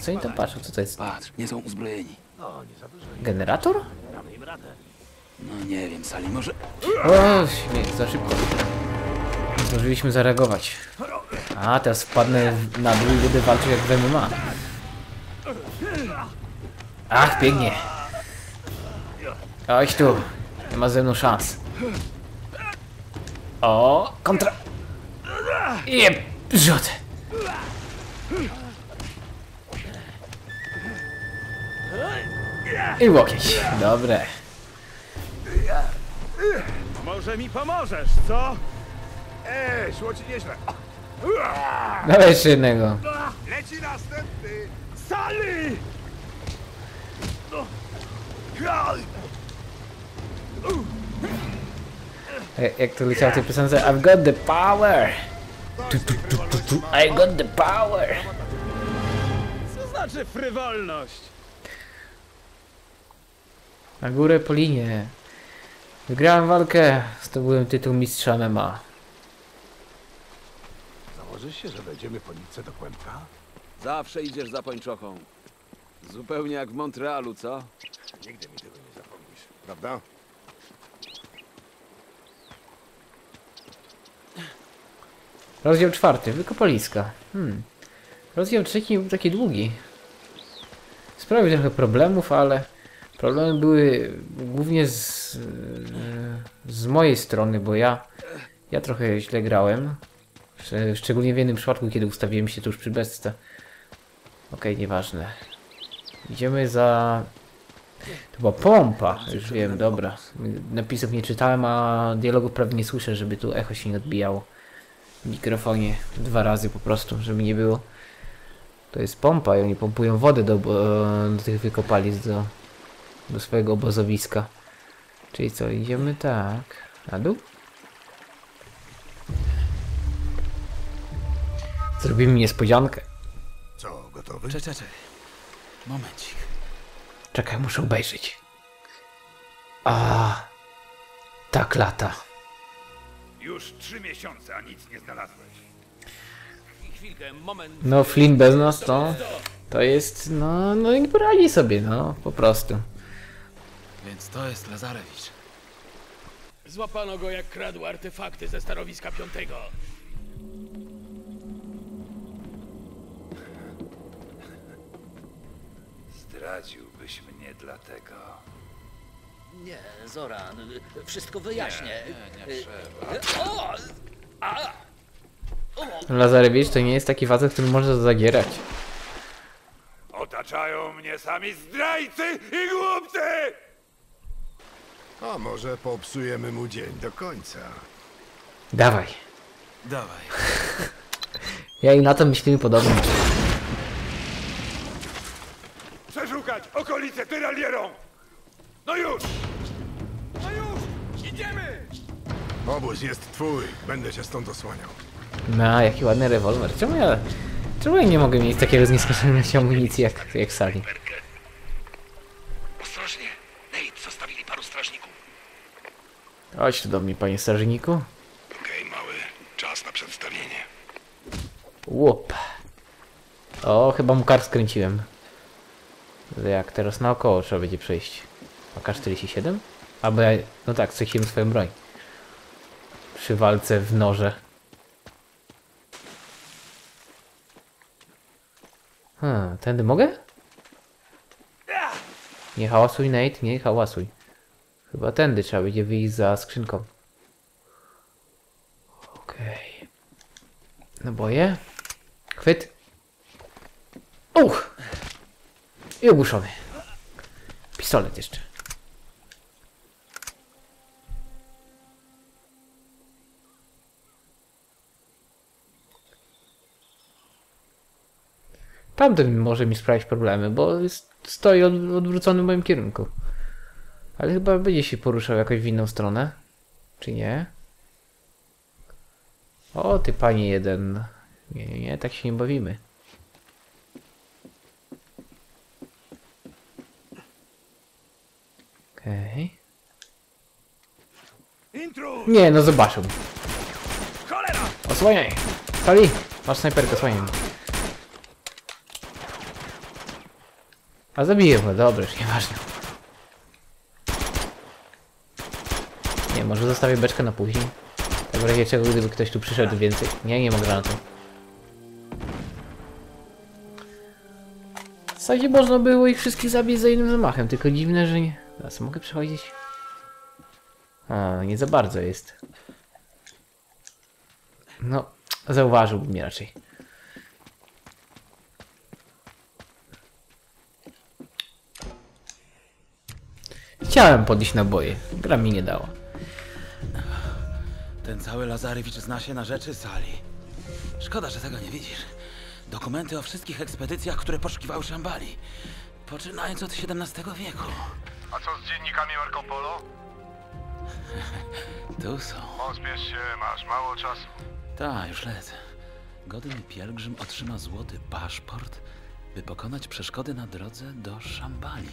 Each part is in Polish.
Co oni tam patrzą? Co to jest? Patrz, nie są uzbrojeni. Generator? No nie wiem, Sali, może... O, śmiech, za szybko. Zdążyliśmy zareagować. A, teraz wpadnę na dół i będę walczył jak w MMA. Ach, pięknie. Chodź tu. Nie ma ze mną szans. O, kontra. Jeb, rzut. I łokieć. Dobre. Może mi pomożesz, co? Ej, szło ci nieźle. Dawaj jeszcze jednego. Leci następny! Sali! Kraj! Jak, jak to leciało w tej piosence I've got the power! Tu, tu, tu, tu, tu. I got the power! Co znaczy frywolność? Na górę po linie. Wygrałem walkę, zdobyłem tytuł mistrza MMA. Założysz się, że wejdziemy po nitce do kłębka? Zawsze idziesz za pończochą. Zupełnie jak w Montrealu, co? Nigdy mi tego nie zapomnisz, prawda? Rozdział czwarty, wykopaliska. Hmm. Rozdział trzeci był taki długi. Sprawił trochę problemów, ale problemy były głównie z, z mojej strony, bo ja, ja trochę źle grałem. Szcz- Szczególnie w jednym przypadku, kiedy ustawiłem się tuż przy bestce. Okej, nieważne. Idziemy za... To była pompa, już wiem, dobra. Napisów nie czytałem, a dialogów prawie nie słyszę, żeby tu echo się nie odbijało w mikrofonie dwa razy po prostu, żeby nie było. To jest pompa i oni pompują wodę do, do tych wykopalisk, do, do swojego obozowiska. Czyli co, idziemy tak, na dół? Zrobimy niespodziankę. Co, gotowy? Cze, cze, cze. Momencik. Czekaj, muszę obejrzeć. A, tak lata. Już trzy miesiące, a nic nie znalazłeś. Chwilkę, moment. No, Flynn bez nas to, to jest, no, no i poradzi sobie, no, po prostu. Więc to jest Lazarewicz. Złapano go jak kradł artefakty ze stanowiska piątego. Zdradziłbyś mnie dlatego. Nie, Zoran, wszystko wyjaśnię. Nie, nie trzeba. O! Lazarewicz to nie jest taki facet, który może zagierać. Otaczają mnie sami zdrajcy i głupcy! A może popsujemy mu dzień do końca? Dawaj. Dawaj. Ja i na to myślimy podobnie. Przeszukać okolice Tyralierą! No już! No już! Idziemy! Obóz jest twój, będę się stąd osłaniał. No, jaki ładny rewolwer. Czemu ja... Czemu ja nie mogę mieć takiego z nieskończoności amunicji jak, jak Sali? Chodź tu do mnie, panie strażniku. Okej, mały, czas na przedstawienie. Łup. O, chyba mu kar skręciłem. Jak teraz naokoło trzeba będzie przejść. AK-47? Albo ja... No tak, straciłem swoją broń. Przy walce w noże. Hmm, tędy mogę? Nie hałasuj, Nate, nie hałasuj. Chyba tędy trzeba będzie wyjść za skrzynką. Okej. Naboje. Chwyt. Uch! I ogłuszony. Pistolet jeszcze. Tamten może mi sprawić problemy, bo stoi od, odwrócony w moim kierunku. Ale chyba będzie się poruszał jakoś w inną stronę. Czy nie? O, ty panie jeden. Nie, nie, nie, tak się nie bawimy. Okej. Intruz! Nie, no zobaczył. Osłaniaj! Sali! Masz snajperkę, osłaniaj. A zabiję go, dobra, już nieważne. Może zostawię beczkę na później. Tak w razie czego, gdyby ktoś tu przyszedł więcej. Nie, nie ma granatu. W zasadzie można było ich wszystkich zabić za jednym zamachem, tylko dziwne, że nie... Teraz mogę przechodzić? A, nie za bardzo jest. No, zauważyłbym mnie raczej. Chciałem podnieść naboje. Gra mi nie dała. Ten cały Lazarewicz zna się na rzeczy sali. Szkoda, że tego nie widzisz. Dokumenty o wszystkich ekspedycjach, które poszukiwały Szambali. Poczynając od XVII wieku. A co z dziennikami Marco Polo? Tu są. Pospiesz się, masz mało czasu. Ta, już lecę. Godny pielgrzym otrzyma złoty paszport, by pokonać przeszkody na drodze do Szambali.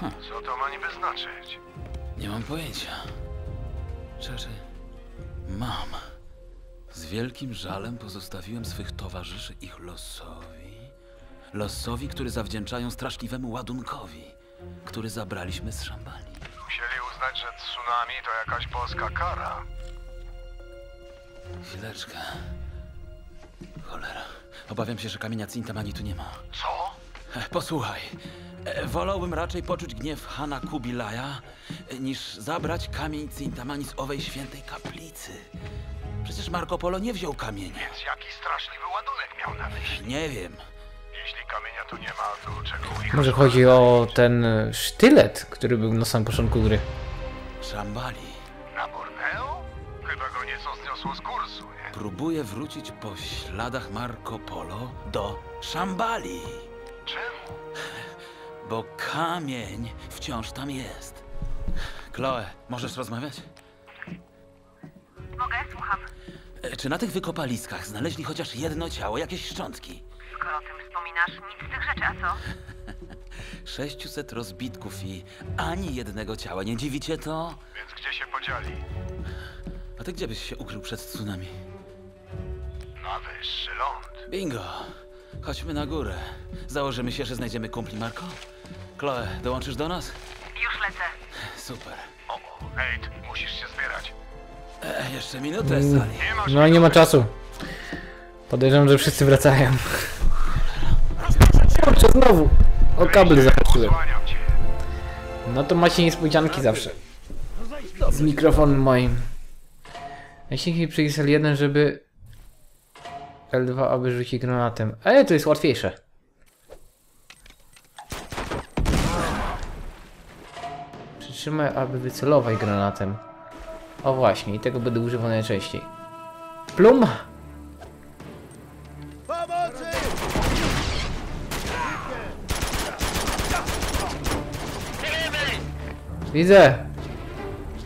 Co to ma niby znaczyć? Nie mam pojęcia. Cześć. Mam. Z wielkim żalem pozostawiłem swych towarzyszy ich losowi. Losowi, który zawdzięczają straszliwemu ładunkowi, który zabraliśmy z Szambali. Musieli uznać, że tsunami to jakaś polska kara. Chwileczkę. Cholera. Obawiam się, że kamienia Cintamani tu nie ma. Co? Posłuchaj. E, Wolałbym raczej poczuć gniew Hana Kubilaja, e, niż zabrać kamień Cintamani z owej świętej kaplicy. Przecież Marco Polo nie wziął kamienia. Więc jaki straszliwy ładunek miał na myśli? Nie wiem. Jeśli kamienia tu nie ma, to czego? Może chodzi o ten sztylet, który był na samym początku gry. Szambali. Na Borneo? Chyba go nieco zniosło z kursu, nie? Próbuje wrócić po śladach Marco Polo do Szambali. Bo kamień wciąż tam jest. Chloe, możesz rozmawiać? Mogę? Słucham. E, Czy na tych wykopaliskach znaleźli chociaż jedno ciało, jakieś szczątki? Skoro o tym wspominasz, nic z tych rzeczy, a co? 600 rozbitków i ani jednego ciała. Nie dziwicie to? Więc gdzie się podzieli? A ty gdzie byś się ukrył przed tsunami? Na wyższy ląd. Bingo! Chodźmy na górę. Założymy się, że znajdziemy kumpli Marco? Chloe, dołączysz do nas? Już lecę. Super. O, Nate, musisz się zbierać. E, jeszcze minutę, Sally. Nie masz No nie ma czasu. Podejrzewam, że wszyscy wracają. Kurczę, znowu! O kabel zahaczyłem. Osłaniam cię. No to macie niespodzianki zawsze. Z mikrofonem moim. Naciśnij przycisk L1, żeby L2, aby rzucić granatem. Ej, to jest łatwiejsze. Przytrzymaj, aby wycelować granatem. O właśnie, i tego będę używał najczęściej. Plum! Widzę!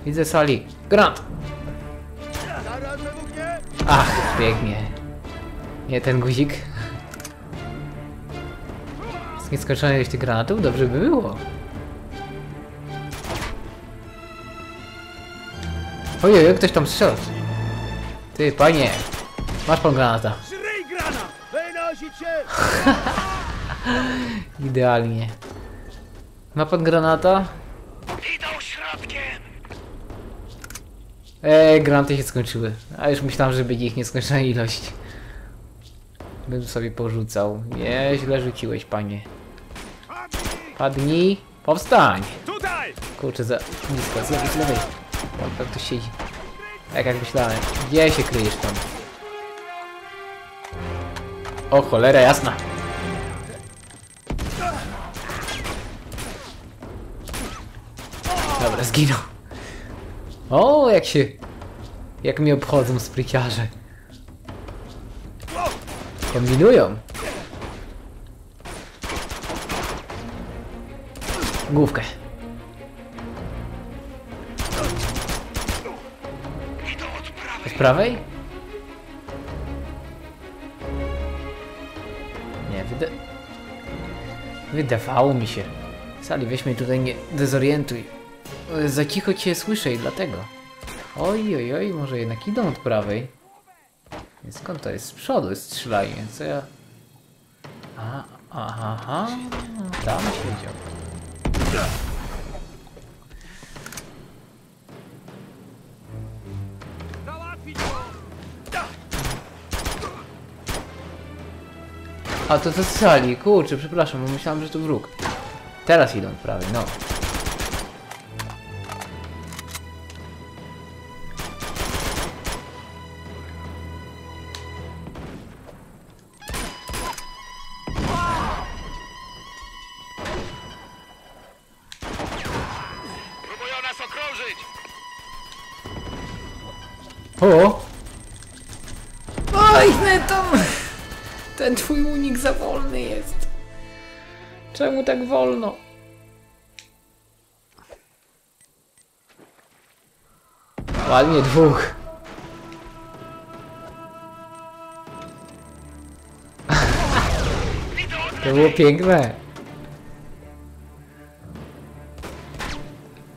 Widzę sali. Granat! Ach, pięknie. Nie ten guzik. Z nieskończonej ilości granatów dobrze by było. Ojej, ktoś tam strzela. Ty, panie. Masz pan granata. Idealnie. Ma pan granata? Idą środkiem! Eee, granaty się skończyły. A już myślałem, że będzie ich nieskończona ilość. Bym sobie porzucał. Nieźle rzuciłeś, panie. Padnij. Powstań. Tutaj! Kurczę, za blisko. Z lewej, z lewej. Tam ktoś siedzi. Tak jak myślałem. Gdzie się kryjesz tam? O, cholera jasna. Dobra, zginął. O, jak się... Jak mnie obchodzą spryciarze. Kombinują. Główkę. Prawej? Nie, wyda... Wydawało mi się. Sali, weź mnie tutaj nie dezorientuj. E, Za cicho cię słyszę i dlatego. Oj, oj, oj, może jednak idą od prawej. Skąd to jest? Z przodu jest strzelanie, co ja... A, Aha, aha. Tam siedział. A to to sali, kurczę, przepraszam, bo myślałem, że to wróg. Teraz idą prawie, no. Czemu tak wolno? Ładnie dwóch. To było piękne.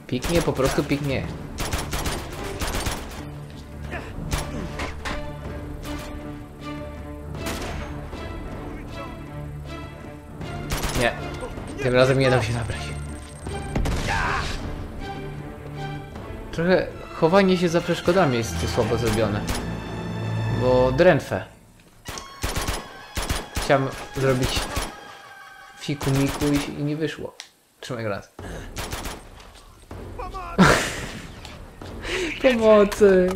Piknie, po prostu piknie. Nie. Tym razem nie dał się nabrać. Trochę chowanie się za przeszkodami jest tu słabo zrobione. Bo drętwe. Chciałem zrobić fiku miku i, i nie wyszło. Trzymaj raz. Pomocy!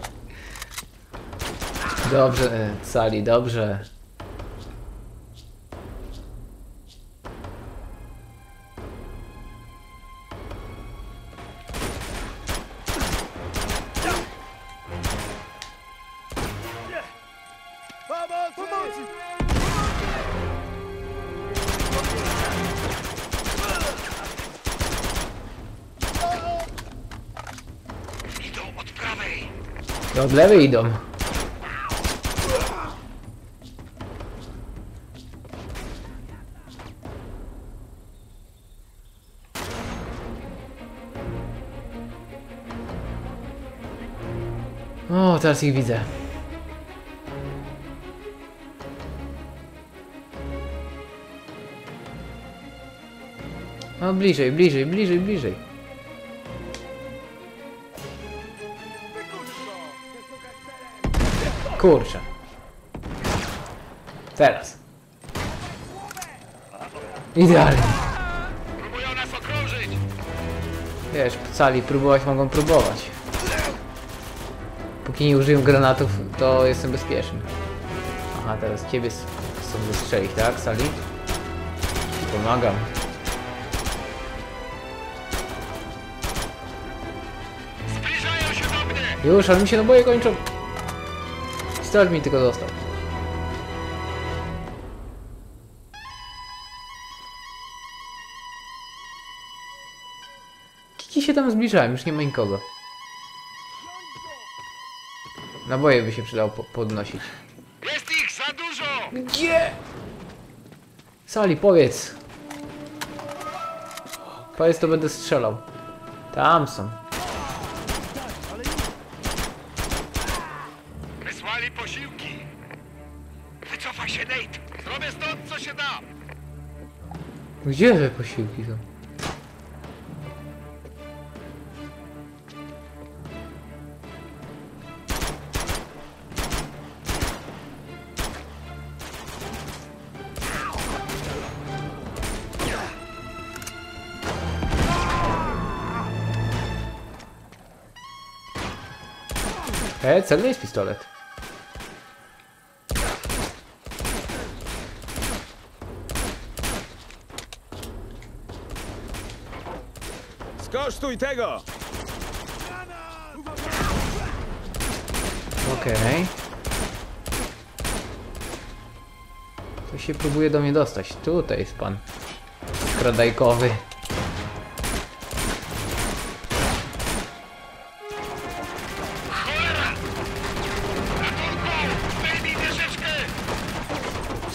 Dobrze, Sali, dobrze. Od lewej idą. O, teraz ich widzę. No bliżej, bliżej, bliżej, bliżej. Kurczę. Teraz. Idealnie. Próbują nas okrążyć! Wiesz, cali próbować mogą próbować. Póki nie użyją granatów, to jestem bezpieczny. Aha, teraz ciebie chcą zestrzelić, tak, Sali? Pomagam. Zbliżają się do mnie! Już, ale mi się naboje kończą. Pistolet mi tylko został. Kiki się tam zbliżałem, już nie ma nikogo. Naboje by się przydało po podnosić. Jest ich za dużo! Gdzie? Sali, powiedz. Powiedz, to będę strzelał. Tam są. Wycofaj się, Nate! Zrobię stąd, co się da! Gdzie te posiłki są? E, celny jest pistolet. Skosztuj tego! Okej. To się próbuje do mnie dostać. Tutaj jest pan skradajkowy.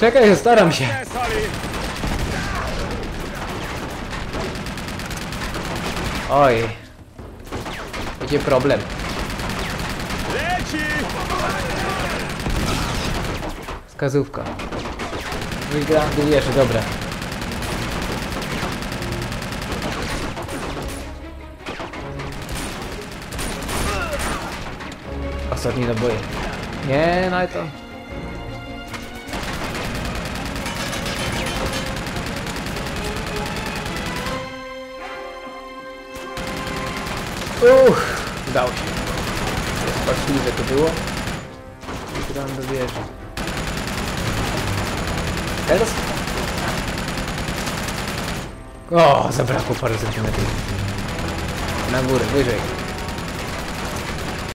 Czekaj, staram się. Oj. Będzie problem. Leci! Wskazówka. Wygra, wiesz, dobra. Ostatni do naboje. Nie, no i to... Uff, udało się. Spaczliwe to było. I gram do wieży. Teraz? O, zabrakło paru centymetrów. Na górę, wyżej.